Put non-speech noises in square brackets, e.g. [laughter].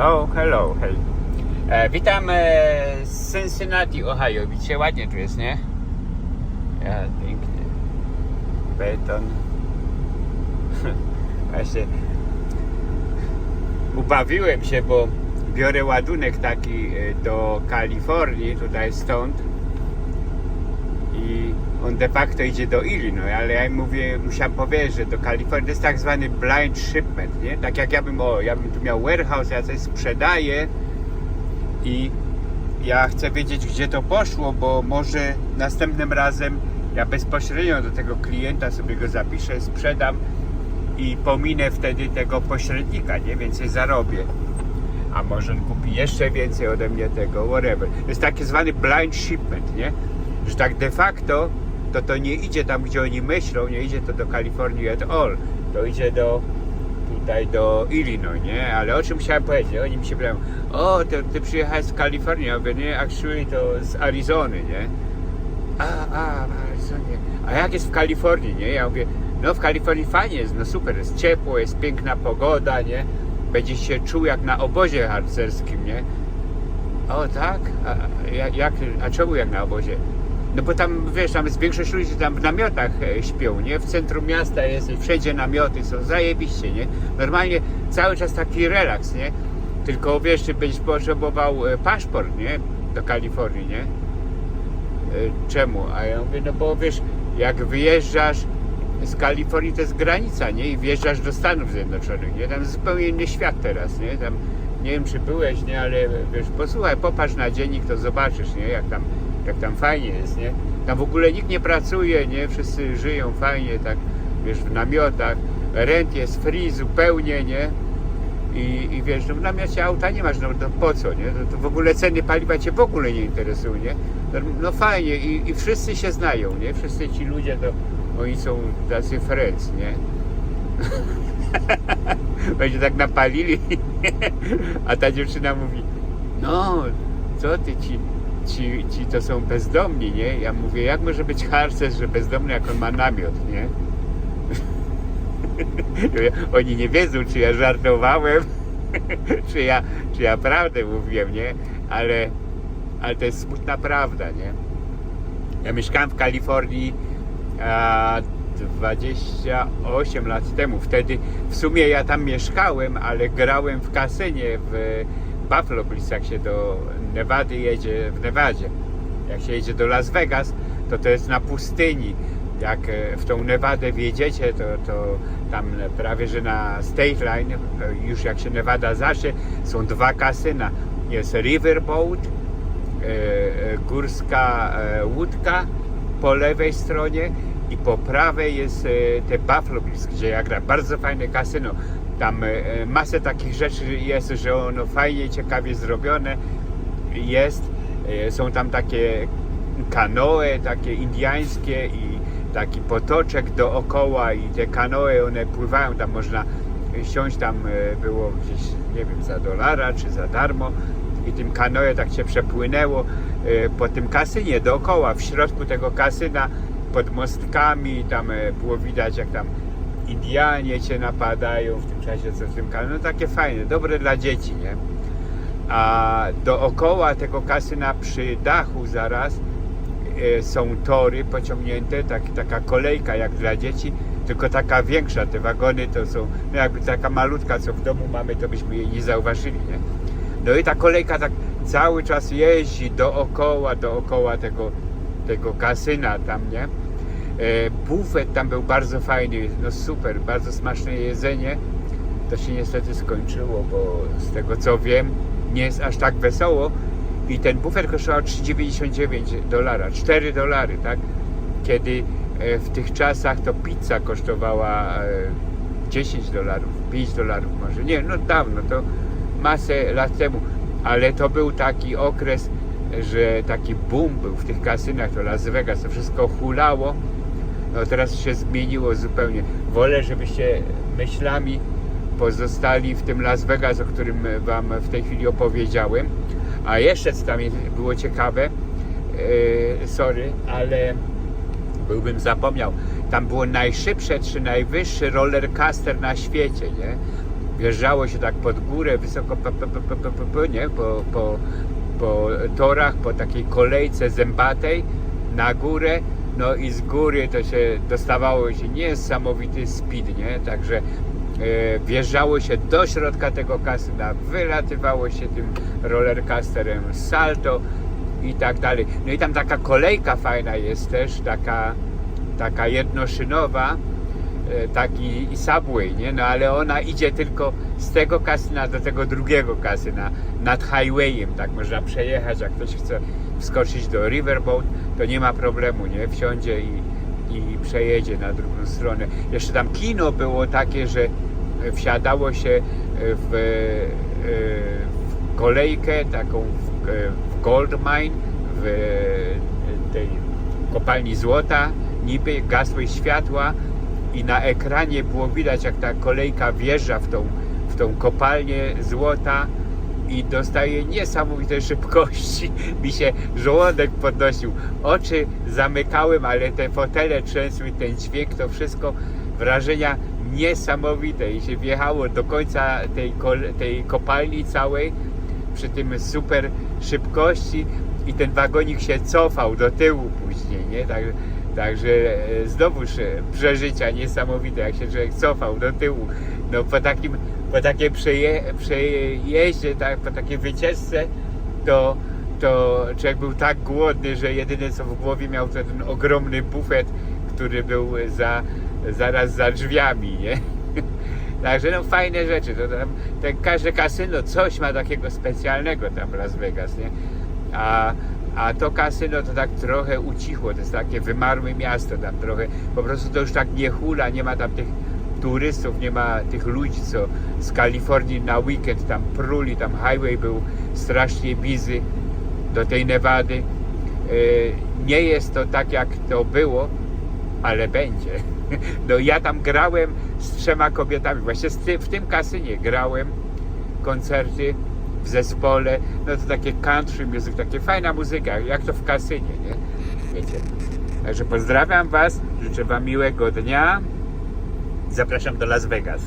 Oh, hello, hej. E, witam e, z Cincinnati, Ohio. Widzicie, ładnie tu jest, nie? Ja, pięknie. Beton. [laughs] Właśnie ubawiłem się, bo biorę ładunek taki e, do Kalifornii, tutaj stąd on de facto idzie do Illinois, ale ja im mówię, musiałem powiedzieć, że do Kalifornii to jest tak zwany blind shipment, nie? Tak jak ja bym, o, ja bym tu miał warehouse, ja coś sprzedaję i ja chcę wiedzieć, gdzie to poszło, bo może następnym razem ja bezpośrednio do tego klienta sobie go zapiszę, sprzedam i pominę wtedy tego pośrednika, nie? Więcej zarobię. A może on kupi jeszcze więcej ode mnie tego, whatever. To jest taki zwany blind shipment, nie? Że tak de facto to to nie idzie tam, gdzie oni myślą, nie idzie to do Kalifornii at all. To idzie do tutaj do Illinois, nie? Ale o czym chciałem powiedzieć? Oni mi się pytają, o, to ty przyjechałeś z Kalifornii, ja mówię, nie, actually to z Arizony, nie? A, a, w Arizonie. A jak jest w Kalifornii, nie? Ja mówię, no w Kalifornii fajnie jest, no super, jest ciepło, jest piękna pogoda, nie? Będzie się czuł jak na obozie harcerskim, nie? O tak? A, jak, a czemu jak na obozie? No bo tam, wiesz, tam jest większość ludzi tam w namiotach e, śpią, nie? W centrum miasta jest, wszędzie namioty są, zajebiście, nie? Normalnie cały czas taki relaks, nie? Tylko, wiesz, czy będziesz potrzebował e, paszport, nie? Do Kalifornii, nie? E, Czemu? A ja mówię, no bo wiesz, jak wyjeżdżasz z Kalifornii, to jest granica, nie? I wjeżdżasz do Stanów Zjednoczonych, nie? Tam zupełnie inny świat teraz, nie? Tam, nie wiem, czy byłeś, nie? Ale wiesz, posłuchaj, popatrz na dziennik, to zobaczysz, nie? Jak tam, jak tam fajnie jest, nie? Tam w ogóle nikt nie pracuje, nie? Wszyscy żyją fajnie, tak, wiesz, w namiotach. Rent jest free zupełnie, nie? I, i wiesz, no w namiocie auta nie masz, no to po co, nie? To w ogóle ceny paliwa cię w ogóle nie interesują, nie? No, no fajnie i, i wszyscy się znają, nie? Wszyscy ci ludzie to, oni są tacy friends, nie? [laughs] Będzie tak napalili, [laughs] a ta dziewczyna mówi, no, co ty, ci, ci, ci to są bezdomni, nie? Ja mówię, jak może być harcerz, że bezdomny, jak on ma namiot, nie? [laughs] Oni nie wiedzą, czy ja żartowałem, [laughs] czy ja, czy ja prawdę mówiłem, nie? Ale, ale to jest smutna prawda, nie? Ja mieszkałem w Kalifornii a, 28 lat temu. Wtedy w sumie ja tam mieszkałem, ale grałem w kasynie w Buffalo Bliss, jak się do Nevady jedzie, w Nevadzie. Jak się jedzie do Las Vegas, to to jest na pustyni. Jak e, w tą Nevadę wjedziecie, to, to tam prawie, że na State Line, e, już jak się Nevada zacznie, są dwa kasyna. Jest Riverboat, e, górska łódka po lewej stronie i po prawej jest te Buffalo Bills, gdzie ja. Bardzo fajne kasyno. Tam masę takich rzeczy jest, że ono fajnie, ciekawie zrobione jest. E, Są tam takie kanoe, takie indiańskie i taki potoczek dookoła i te kanoe, one pływają, tam można siąść, tam e, było gdzieś, nie wiem, za dolara czy za darmo i tym kanoe tak się przepłynęło e, po tym kasynie dookoła, w środku tego kasyna pod mostkami, tam było widać jak tam Indianie cię napadają w tym czasie, co w tym kanoe, no takie fajne, dobre dla dzieci, nie? A dookoła tego kasyna przy dachu zaraz e, są tory pociągnięte, tak, taka kolejka jak dla dzieci, tylko taka większa. Te wagony to są, no jakby taka malutka, co w domu mamy, to byśmy jej nie zauważyli, nie? No i ta kolejka tak cały czas jeździ dookoła, dookoła tego, tego kasyna tam, nie? E, bufet tam był bardzo fajny, no super, bardzo smaczne jedzenie. To się niestety skończyło, bo z tego co wiem, nie jest aż tak wesoło. I ten bufet kosztował 3,99 dolara, 4 dolary, tak? Kiedy e, w tych czasach to pizza kosztowała e, 10 dolarów, 5 dolarów może. Nie, no dawno, to masę lat temu. Ale to był taki okres, że taki boom był w tych kasynach, to Las Vegas, to wszystko hulało. No teraz się zmieniło zupełnie. Wolę, żebyście myślami pozostali w tym Las Vegas, o którym Wam w tej chwili opowiedziałem. A jeszcze co tam było ciekawe, yy, sorry, ale byłbym zapomniał. Tam było najszybsze czy najwyższy rollercoaster na świecie, nie? wjeżdżało się tak pod górę, wysoko, p, p, p, p, p, p, p, nie? Po, po, po torach, po takiej kolejce zębatej na górę, no i z góry to się dostawało się niesamowity speed, nie? Także e, wjeżdżało się do środka tego kasyna, wylatywało się tym rollercoasterem salto i tak dalej. No i tam taka kolejka fajna jest też, taka, taka jednoszynowa, e, taki subway, nie? No ale ona idzie tylko z tego kasyna do tego drugiego kasyna nad highwayem, tak można przejechać, jak ktoś chce wskoczyć do Riverboat, to nie ma problemu, nie? Wsiądzie i, i przejedzie na drugą stronę. Jeszcze tam kino było takie, że wsiadało się w, e, w kolejkę taką w, w gold mine, w tej kopalni złota, niby gasły światła i na ekranie było widać jak ta kolejka wjeżdża w tą, w tą kopalnię złota i dostaje niesamowite [laughs] szybkości. Mi się żołądek podnosił. Oczy zamykałem, ale te fotele trzęsły, ten dźwięk, to wszystko wrażenia niesamowite i się wjechało do końca tej, tej kopalni całej przy tym super szybkości i ten wagonik się cofał do tyłu później, nie? Tak, także e, znowuż e, przeżycia niesamowite, jak się człowiek cofał do tyłu. No po takim, po takiej przeje, przejeździe, tak, po takiej wycieczce, to, to człowiek był tak głodny, że jedyne co w głowie miał to ten ogromny bufet, który był za, zaraz za drzwiami, nie? Także no fajne rzeczy. To tam, ten, każde kasyno coś ma takiego specjalnego tam w Las Vegas, nie? A, a to kasyno to tak trochę ucichło, to jest takie wymarłe miasto tam trochę, po prostu to już tak nie hula, nie ma tam tych turystów, nie ma tych ludzi, co z Kalifornii na weekend tam pruli, tam highway był strasznie busy do tej Nevady. Yy, Nie jest to tak jak to było, ale będzie. No ja tam grałem z trzema kobietami, właśnie w tym kasynie grałem koncerty w zespole, no to takie country music, takie fajna muzyka, jak to w kasynie, nie? Wiecie. Także pozdrawiam Was, życzę Wam miłego dnia. Zapraszam do Las Vegas.